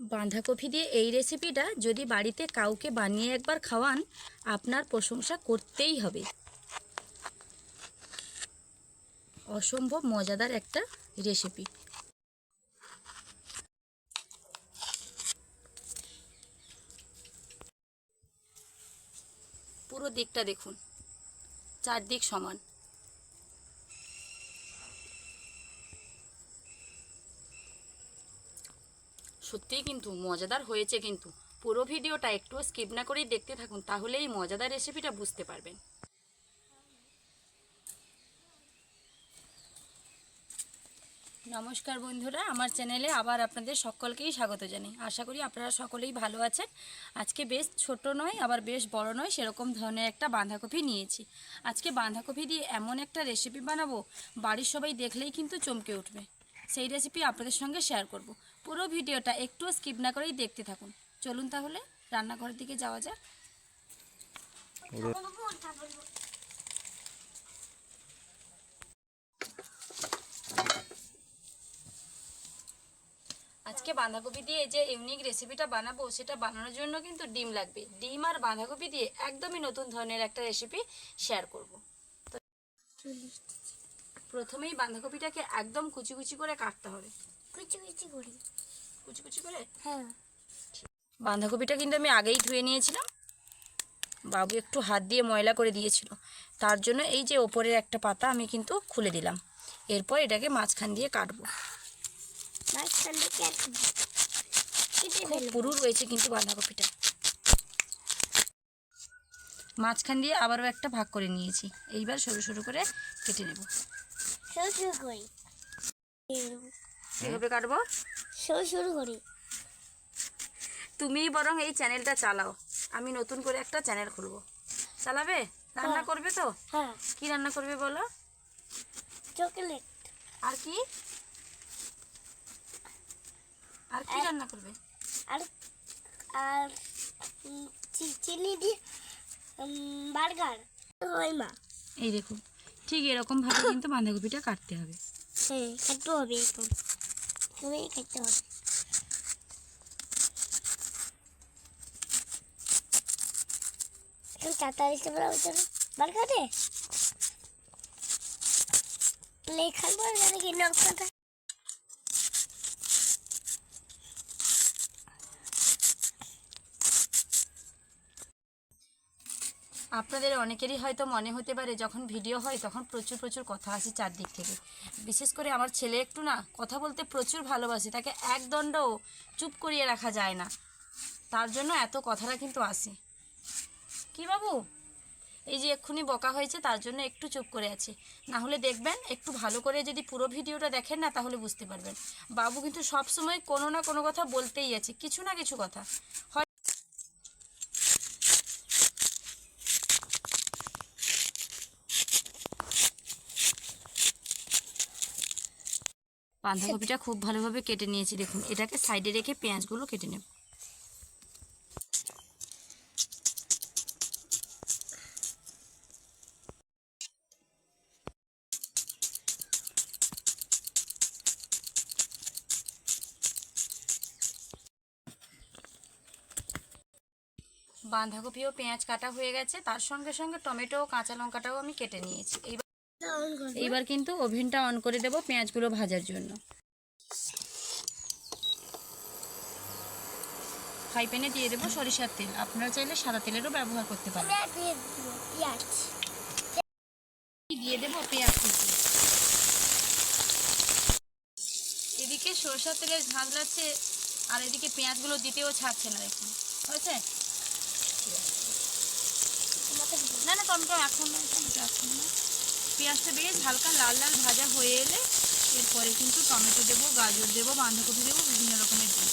বাঁধাকপি দিয়ে এই রেসিপিটা যদি বাড়িতে কাউকে বানিয়ে একবার খাওয়ান, আপনার প্রশংসা করতেই হবে। অসম্ভব মজাদার একটা রেসিপি পুরো দিকটা দেখুন, চারদিক সমান। সত্যিই কিন্তু মজাদার হয়েছে কিন্তু। পুরো ভিডিওটা একটু স্কিপ না করেই দেখতে থাকুন, তাহলে এই মজাদার রেসিপিটা বুঝতে পারবেন। নমস্কার বন্ধুরা, আমার চ্যানেলে আবার আপনাদের সকলকেই স্বাগত জানাই। আশা করি আপনারা সকলেই ভালো আছেন। আজকে বেশ ছোট নয়, আবার বেশ বড় নয়, সেরকম ধরনের একটা বাঁধাকপি নিয়েছি। আজকে বাঁধাকপি দিয়ে এমন একটা রেসিপি বানাবো, বাড়ির সবাই দেখলেই কিন্তু চমকে উঠবে। সেই রেসিপি আপনাদের সঙ্গে শেয়ার করব। পুরো ভিডিওটা একটু স্কিপ না করেই দেখতে থাকুন। চলুন তাহলে, রান্নাঘরের দিকে যাওয়া যাক। আজকে বাঁধাকপি দিয়ে যে ইউনিক রেসিপিটা বানাবো, সেটা বানানোর জন্য কিন্তু ডিম লাগবে। ডিম আর বাঁধাকপি দিয়ে একদমই নতুন ধরনের একটা রেসিপি শেয়ার করব। প্রথমেই বাঁধাকপিটাকে একদম কুচি কুচি করে কাটতে হবে। কুচি কুচি করি। কুচি কুচি করে? হ্যাঁ। বাঁধাকপিটা কিন্তু আমি আগেই ধুয়ে নিয়েছিলাম। বাবু একটু হাত দিয়ে ময়লা করে দিয়েছিল। তার জন্য এই যে ওপরের একটা পাতা আমি কিন্তু খুলে দিলাম। এরপর এটাকে মাঝখান দিয়ে কাটবো। খুব পুরু রয়েছে কিন্তু বাঁধাকপিটা। মাঝখান দিয়ে আবারও একটা ভাগ করে নিয়েছি। এইবার সরু সরু করে কেটে নেব। কীভাবে কাটবো? শুরু শুরু করি। তুমিই বরং এই চ্যানেলটা চালাও। আমি নতুন করে একটা চ্যানেল খুলবো। চালাবে? রান্না হ্যাঁ। করবে তো? হ্যাঁ। কি রান্না করবে বলো? চকলেট। আর কি? আর কি রান্না করবে? আর আর চিনি দিয়ে বার্গার। হয় মা এই দেখুন ঠিক এরকম ভাবে কিন্তু বাঁধাকপিটা কাটতে হবে। হ্যাঁ কাটতে হবে এখন। তুমি খেতে হবে এখন চারটা দিতে পারো ওই জন্য বার্গারে লেখার পর জানি কি আপনাদের অনেকেরই হয়তো মনে হতে পারে, যখন ভিডিও হয় তখন প্রচুর প্রচুর কথা আসে চারদিক থেকে। বিশেষ করে আমার ছেলে একটু না কথা বলতে প্রচুর ভালোবাসে, তাকে এক দণ্ডও চুপ করিয়ে রাখা যায় না। তার জন্য এত কথাটা কিন্তু আসে। কি বাবু? এই যে এক্ষুনি বকা হয়েছে, তার জন্য একটু চুপ করে আছে। না হলে দেখবেন, একটু ভালো করে যদি পুরো ভিডিওটা দেখেন না, তাহলে বুঝতে পারবেন। বাবু কিন্তু সব সময় কোনো না কোনো কথা বলতেই আছে, কিছু না কিছু কথা। হয় বাঁধাকপিটা খুব ভালোভাবে কেটে নিয়েছি, দেখুন। এটাকে সাইডে রেখে পেঁয়াজগুলো কেটে নেব। বাঁধাকপি ও পেঁয়াজ কাটা হয়ে গেছে। তার সঙ্গে সঙ্গে টমেটো ও কাঁচা লঙ্কাটাও আমি কেটে নিয়েছি। এইবার কিন্তু ওভেনটা অন করে দেব পেঁয়াজগুলো ভাজার জন্য। ফ্রাই প্যানে দিয়ে দেবো সরিষার তেল। আপনারা চাইলে সাদা তেলেরও ব্যবহার করতে পারেন। দিয়ে দিব পেঁয়াজ। কুচি। এদিকে সরষার তেলের ঝাঁজ লাগছে আর এদিকে পেঁয়াজগুলো দিতেও ছাড়ছে না দেখুন। হয়েছে? না না টমেটো এখন এখন না পেঁয়াজটা বেশ হালকা লাল লাল ভাজা হয়ে এলে এরপরে কিন্তু টমেটো দেবো গাজর দেবো বাঁধাকপি দেবো বিভিন্ন রকমের দেবো।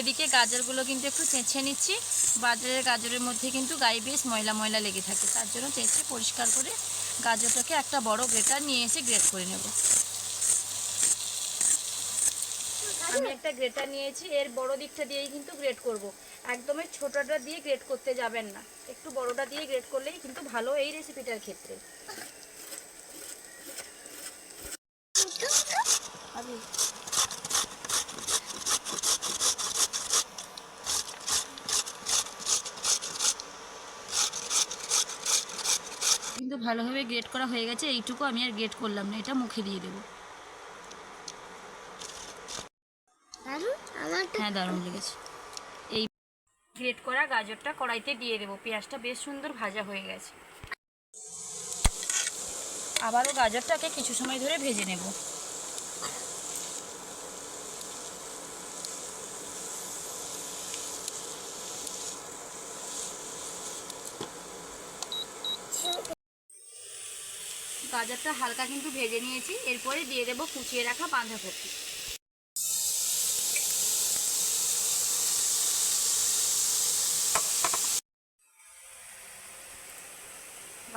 এদিকে গাজরগুলো কিন্তু একটু চেঁচে নিচ্ছি। বাজারের গাজরের মধ্যে কিন্তু গায়ে বেশ ময়লা ময়লা লেগে থাকে। তার জন্য চেঁচে পরিষ্কার করে গাজরটাকে একটা বড় গ্রেটার নিয়ে এসে গ্রেট করে নেব। আমি একটা গ্রেটার নিয়েছি এর বড় দিকটা দিয়েই কিন্তু গ্রেট করব। একদমই ছোটটা দিয়ে গ্রেট করতে যাবেন না। একটু বড়টা দিয়ে গ্রেট করলেই কিন্তু ভালো এই রেসিপিটার ক্ষেত্রে। কিন্তু ভালোভাবে গ্রেট করা হয়ে গেছে এইটুকু আমি আর গ্রেট করলাম না এটা মুখে দিয়ে দেবো। হ্যাঁ দারুণ লেগেছে। গ্রেট করা গাজরটা কড়াইতে দিয়ে দেবো। পেঁয়াজটা বেশ সুন্দর ভাজা হয়ে গেছে। আবারও গাজরটাকে কিছু সময় ধরে ভেজে নেব। গাজরটা হালকা কিন্তু ভেজে নিয়েছি। এরপরে দিয়ে দেবো কুচিয়ে রাখা বাঁধাকপি।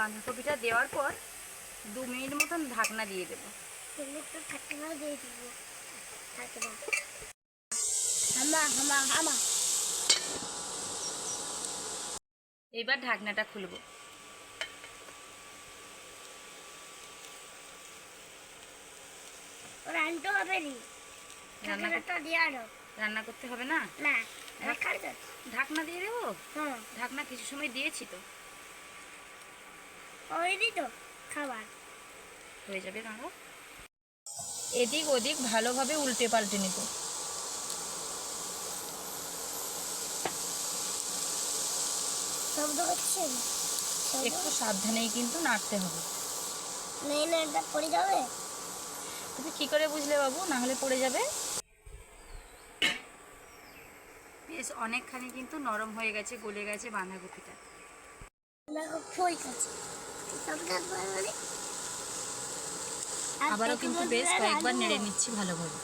বাঁধাকপিটা দেওয়ার পর দু মিনিট মতন ঢাকনা দিয়ে দেবো। এবার ঢাকনাটা খুলবো। হবে রান্না করতে হবে না? ঢাকনা দিয়ে দেবো? হ্যাঁ। ঢাকনা কিছু সময় দিয়েছি তো। ওই দিত খাবার। হয়ে যাবে দাঁড়াও। এদিক ওদিক ভালোভাবে উল্টে পাল্টে নেব। শব্দ করছেন একটু সাবধানেই কিন্তু নাড়তে হবে। নেই না এটা পড়ে যাবে? তুমি কি করে বুঝলে বাবু? না হলে পড়ে যাবে। বেশ অনেকখানি কিন্তু নরম হয়ে গেছে গলে গেছে বাঁধাকপিটা। শব্দ মানে আবারও কিন্তু বেশ কয়েকবার নেড়ে নিচ্ছি ভালোভাবে।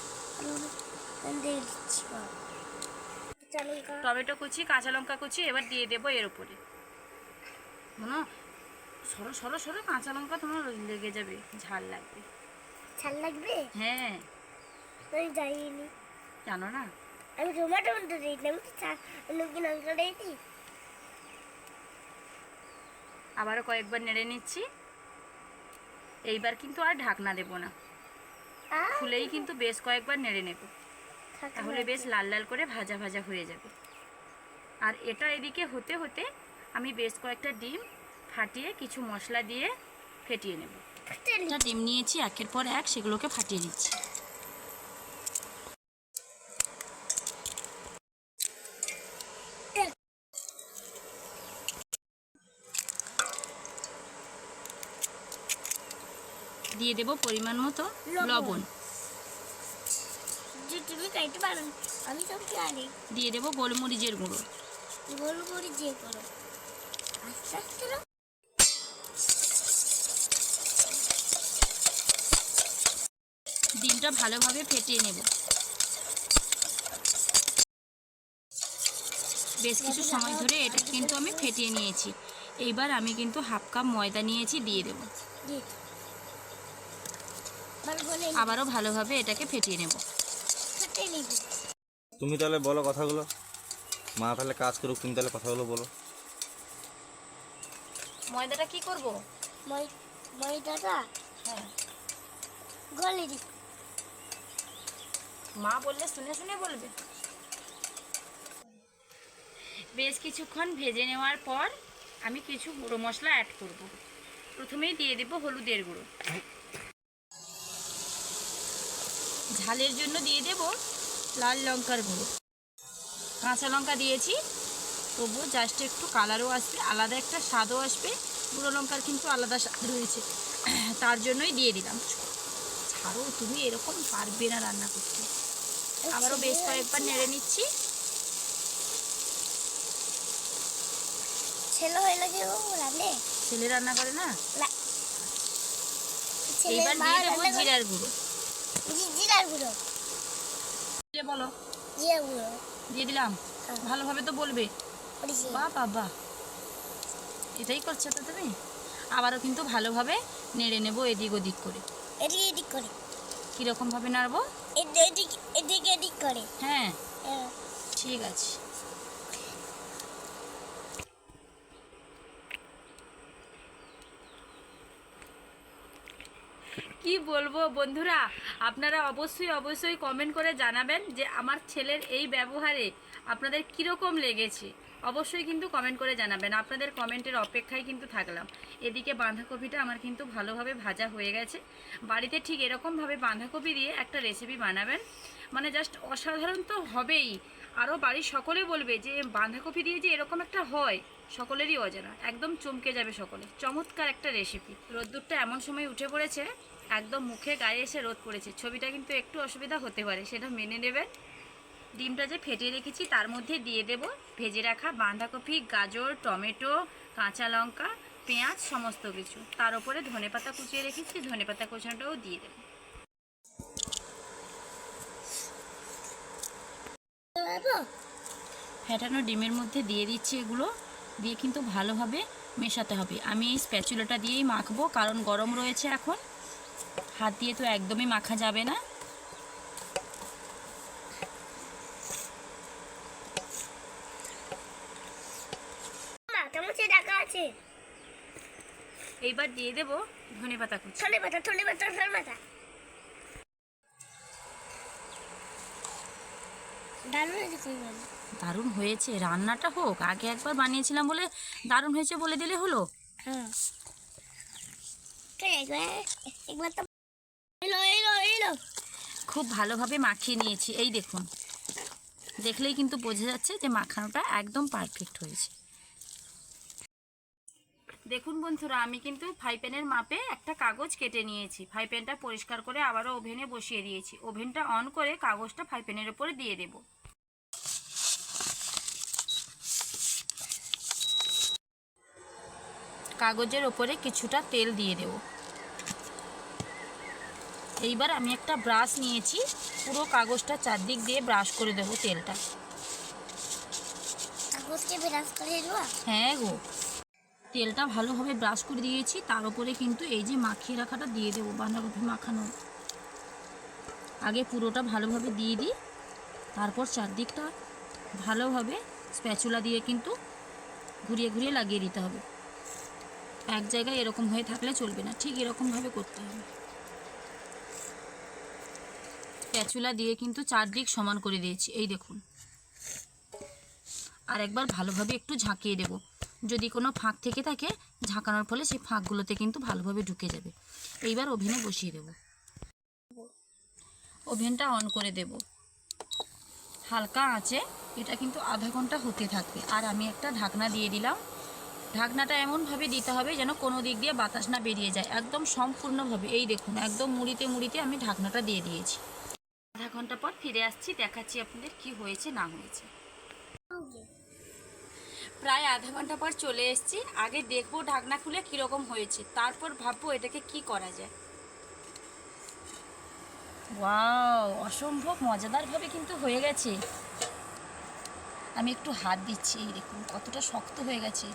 টমেটো কুচি কাঁচা লঙ্কা কুচি এবার দিয়ে দেবো এর উপরে। মনে সরো সরো সরো কাঁচা লঙ্কা তোমার লেগে যাবে ঝাল লাগবে। ছাল লাগবে? হ্যাঁ। আমি যাইনি জানো না? আমি টমেটো দিই না আমি তো লঙ্কা দিয়েছি আবারও কয়েকবার নেড়ে নিচ্ছি। এইবার কিন্তু আর ঢাকনা দেবো না। খুলেই কিন্তু বেশ কয়েকবার নেড়ে নেব। তাহলে বেশ লাল লাল করে ভাজা ভাজা হয়ে যাবে। আর এটা এদিকে হতে হতে আমি বেশ কয়েকটা ডিম ফাটিয়ে কিছু মশলা দিয়ে ফেটিয়ে নেব। একটা ডিম নিয়েছি একের পর এক সেগুলোকে ফাটিয়ে নিচ্ছি। দিয়ে দেব পরিমাণ মতো লবণ। দিয়ে দেব গোলমরিচের গুঁড়ো। আস্তে আস্তে ডিমটা ভালোভাবে ফেটিয়ে নেব। বেশ কিছু সময় ধরে এটা কিন্তু আমি ফেটিয়ে নিয়েছি। এইবার আমি কিন্তু হাফ কাপ ময়দা নিয়েছি দিয়ে দেব। আবারও ভালোভাবে এটাকে ফেটিয়ে নেব। তুমি তাহলে বলো কথাগুলো। মা তাহলে কাজ করুক তুমি তাহলে কথাগুলো বলো। ময়দাটা কি করব? ময়দাটা? হ্যাঁ। গলে দি। মা বললে শুনে শুনে বলবে। বেশ কিছুক্ষণ ভেজে নেওয়ার পর আমি কিছু গুঁড়ো মশলা অ্যাড করব। প্রথমেই দিয়ে দেব হলুদের গুঁড়ো। ঝালের জন্য দিয়ে দেব লাল লঙ্কার গুঁড়ো। কাঁচা লঙ্কা দিয়েছি তবু জাস্ট একটু কালারও আসবে আলাদা একটা স্বাদও আসবে গুঁড়ো লঙ্কার কিন্তু আলাদা স্বাদ রয়েছে। তার জন্যই দিয়ে দিলাম। ছাড়ো তুমি এরকম পারবে না রান্না করতে। আবারও বেশ কয়েকবার নেড়ে নিচ্ছি। ছেলে হয়ে লাগে রান্নে ছেলে রান্না করে না? এইবার দিয়ে দেবো জিরার গুঁড়ো। গুঁড়ো। দিয়ে বলো। জিরা গুঁড়ো। দিয়ে দিলাম। হ্যাঁ। ভালোভাবে তো বলবে। বা বাবা এটাই করছ তো তুমি? আবারও কিন্তু ভালোভাবে নেড়ে নেব এদিক ওদিক করে। এদিক এদিক করে। কীরকমভাবে নাড়বো? এদিকে এদিক এদিকে এদিক করে। হ্যাঁ। হ্যাঁ। ঠিক আছে। কি বলব বন্ধুরা? আপনারা অবশ্যই অবশ্যই কমেন্ট করে জানাবেন যে আমার ছেলের এই ব্যবহারে আপনাদের কীরকম লেগেছে। অবশ্যই কিন্তু কমেন্ট করে জানাবেন। আপনাদের কমেন্টের অপেক্ষায় কিন্তু থাকলাম। এদিকে বাঁধাকপিটা আমার কিন্তু ভালোভাবে ভাজা হয়ে গেছে। বাড়িতে ঠিক এরকমভাবে বাঁধাকপি দিয়ে একটা রেসিপি বানাবেন। মানে জাস্ট অসাধারণ তো হবেই। আরও বাড়ির সকলে বলবে যে, বাঁধাকপি দিয়ে যে এরকম একটা হয়, সকলেরই অজানা। একদম চমকে যাবে সকলে। চমৎকার একটা রেসিপি রোদ্দুরটা এমন সময় উঠে পড়েছে, একদম মুখে গায়ে এসে রোদ পড়েছে। ছবিটা কিন্তু একটু অসুবিধা হতে পারে, সেটা মেনে নেবেন। ডিমটা যে ফেটিয়ে রেখেছি, তার মধ্যে দিয়ে দেব ভেজে রাখা বাঁধাকপি, গাজর, টমেটো, কাঁচা লঙ্কা, পেঁয়াজ, সমস্ত কিছু। তার উপরে ধনেপাতা কুচিয়ে রেখেছি, ধনেপাতা কুচানোটাও দিয়ে দেবো। ফ্যাটানো ডিমের মধ্যে দিয়ে দিচ্ছি এগুলো। দিয়ে কিন্তু ভালোভাবে মেশাতে হবে। আমি এই স্প্যাচুলাটা দিয়েই মাখবো কারণ গরম রয়েছে এখন। হাত দিয়ে তো একদমই মাখা যাবে না। এইবার দিয়ে দেবো ধনে পাতা কুচি। থলে পাতা থলে পাতা থলে পাতা দারুণ হয়েছে রান্নাটা হোক আগে একবার বানিয়েছিলাম বলে দারুণ হয়েছে বলে দিলে হলো? হ্যাঁ খুব ভালোভাবে মাখিয়ে নিয়েছি। এই দেখুন দেখলেই কিন্তু বোঝা যাচ্ছে যে মাখানোটা একদম পারফেক্ট হয়েছে। দেখুন বন্ধুরা আমি কিন্তু ফ্রাই প্যানের মাপে একটা কাগজ কেটে নিয়েছি। ফ্রাই প্যানটা পরিষ্কার করে আবারও ওভেনে বসিয়ে দিয়েছি। ওভেনটা অন করে কাগজটা ফ্রাই প্যানের উপরে দিয়ে দেব। কাগজের ওপরে কিছুটা তেল দিয়ে দেবো। এইবার আমি একটা ব্রাশ নিয়েছি পুরো কাগজটা চারদিক দিয়ে ব্রাশ করে দেবো তেলটা। কাগজকে বিরাজ করে দেবো? হ্যাঁ গো। তেলটা ভালোভাবে ব্রাশ করে দিয়েছি, তার উপরে কিন্তু এই যে মাখিয়ে রাখাটা দিয়ে দেবো, বাঁধাকপি মাখানো। আগে পুরোটা ভালোভাবে দিয়ে দিই, তারপর চারদিকটা ভালোভাবে স্প্যাচুলা দিয়ে কিন্তু ঘুরিয়ে ঘুরিয়ে লাগিয়ে দিতে হবে। এক জায়গায় এরকম হয়ে থাকলে চলবে না, ঠিক এরকমভাবে করতে হবে। স্প্যাচুলা দিয়ে কিন্তু চারদিক সমান করে দিয়েছি, এই দেখুন। আর একবার ভালোভাবে একটু ঝাঁকিয়ে দেব। যদি কোনো ফাঁক থেকে থাকে, ঝাঁকানোর ফলে সেই ফাঁকগুলোতে কিন্তু ভালোভাবে ঢুকে যাবে। এইবার ওভেনে বসিয়ে দেব। ওভেনটা অন করে দেব। হালকা আছে এটা কিন্তু আধা ঘণ্টা হতে থাকবে। আর আমি একটা ঢাকনা দিয়ে দিলাম। ঢাকনাটা এমনভাবে দিতে হবে যেন কোনো দিক দিয়ে বাতাস না বেরিয়ে যায়। একদম সম্পূর্ণভাবে, এই দেখুন, একদম মুড়িতে মুড়িতে আমি ঢাকনাটা দিয়ে দিয়েছি। আধা ঘণ্টা পর ফিরে আসছি, দেখাচ্ছি আপনাদের কি হয়েছে, না হয়েছে। প্রায় আধা ঘণ্টা পর চলে এসেছি। আগে দেখব ঢাকনা খুলে কীরকম হয়েছে, তারপর ভাববো এটাকে কি করা যায়। ওয়াও, অসম্ভব, মজাদারভাবে কিন্তু হয়ে গেছে। আমি একটু হাত দিচ্ছি, এই দেখুন, কতটা শক্ত হয়ে গেছে।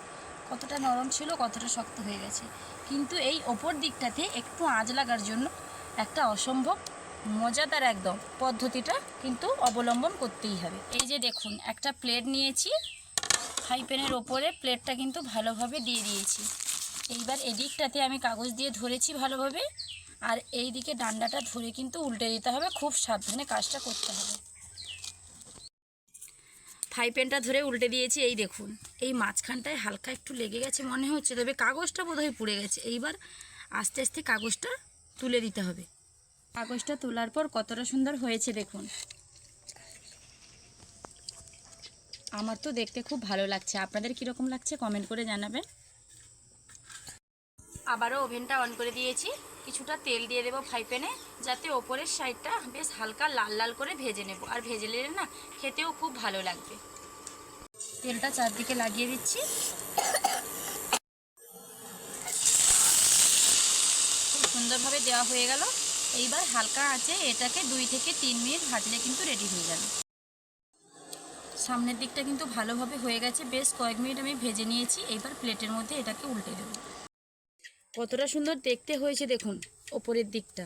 কতটা নরম ছিল, কতটা শক্ত হয়ে গেছে। কিন্তু এই ওপর দিকটাতে একটু আঁচ লাগার জন্য একটা অসম্ভব, মজাদার একদম পদ্ধতিটা কিন্তু অবলম্বন করতেই হবে। এই যে দেখুন, একটা প্লেট নিয়েছি ফ্রাই প্যানের ওপরে প্লেটটা কিন্তু ভালোভাবে দিয়ে দিয়েছি। এইবার এদিকটাতে আমি কাগজ দিয়ে ধরেছি ভালোভাবে, আর এই দিকে ডান্ডাটা ধরে কিন্তু উল্টে দিতে হবে, খুব সাবধানে কাজটা করতে হবে। ফ্রাই প্যানটা ধরে উল্টে দিয়েছি, এই দেখুন, এই মাঝখানটায় হালকা একটু লেগে গেছে মনে হচ্ছে, তবে কাগজটা বোধহয় পুড়ে গেছে। এইবার আস্তে আস্তে কাগজটা তুলে দিতে হবে। কাগজটা তোলার পর কতটা সুন্দর হয়েছে দেখুন। আমার তো দেখতে খুব ভালো লাগছে। আপনাদের কীরকম লাগছে কমেন্ট করে জানাবেন। আবারও ওভেনটা অন করে দিয়েছি। কিছুটা তেল দিয়ে দেবো ফ্রাই প্যানে যাতে ওপরের সাইডটা বেশ হালকা লাল লাল করে ভেজে নেব। আর ভেজে নিলে না খেতেও খুব ভালো লাগবে। তেলটা চারদিকে লাগিয়ে দিচ্ছি। খুব সুন্দরভাবে দেওয়া হয়ে গেল। এইবার হালকা আছে এটাকে দুই থেকে তিন মিনিট ভাজলে কিন্তু রেডি হয়ে যাবে। সামনের দিকটা কিন্তু ভালোভাবে হয়ে গেছে। বেশ কয়েক মিনিট আমি ভেজে নিয়েছি। এইবার প্লেটের মধ্যে এটাকে উল্টে দেবো। কতটা সুন্দর দেখতে হয়েছে দেখুন, ওপরের দিকটা।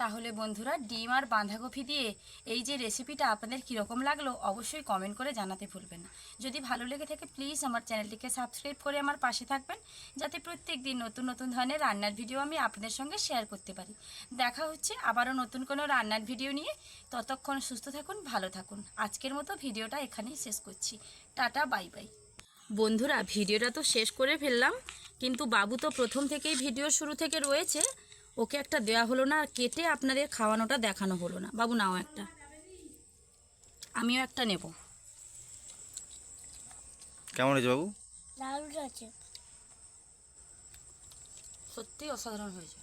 তাহলে বন্ধুরা ডিম আর বাঁধাকপি দিয়ে এই যে রেসিপিটা আপনাদের কীরকম লাগল অবশ্যই কমেন্ট করে জানাতে ভুলবেন না। যদি ভালো লেগে থাকে প্লিজ আমার চ্যানেলটিকে সাবস্ক্রাইব করে আমার পাশে থাকবেন, যাতে প্রত্যেক দিন নতুন নতুন ধরনের রান্নার ভিডিও আমি আপনাদের সঙ্গে শেয়ার করতে পারি। দেখা হচ্ছে আবারও নতুন কোনো রান্নার ভিডিও নিয়ে। ততক্ষণ সুস্থ থাকুন, ভালো থাকুন। আজকের মতো ভিডিওটা এখানেই শেষ করছি। টাটা বাই বাই বন্ধুরা ভিডিওটা তো শেষ করে ফেললাম, কিন্তু বাবু তো প্রথম থেকেই ভিডিও শুরু থেকে রয়েছে। ওকে একটা দেওয়া হলো না আর কেটে আপনাদের খাওয়ানোটা দেখানো হলো না। বাবু নাও একটা। আমিও একটা নেব। কেমন হয়েছে বাবু? সত্যিই অসাধারণ হয়েছে।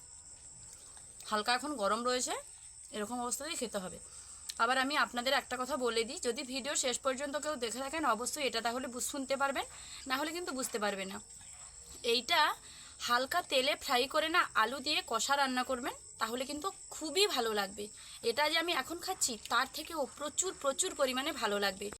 হালকা এখন গরম রয়েছে এরকম অবস্থাতেই খেতে হবে। আবার আমি আপনাদের একটা কথা বলে দিই যদি ভিডিও শেষ পর্যন্ত কেউ দেখে থাকেন অবশ্যই এটা তাহলে বুঝ- শুনতে পারবেন না হলে কিন্তু বুঝতে পারবে না। এইটা হালকা তেলে ফ্রাই করে না আলু দিয়ে কষা রান্না করবেন, তাহলে কিন্তু খুবই ভালো লাগবে। এটা যে আমি এখন খাচ্ছি, তার থেকেও প্রচুর প্রচুর পরিমাণে ভালো লাগবে।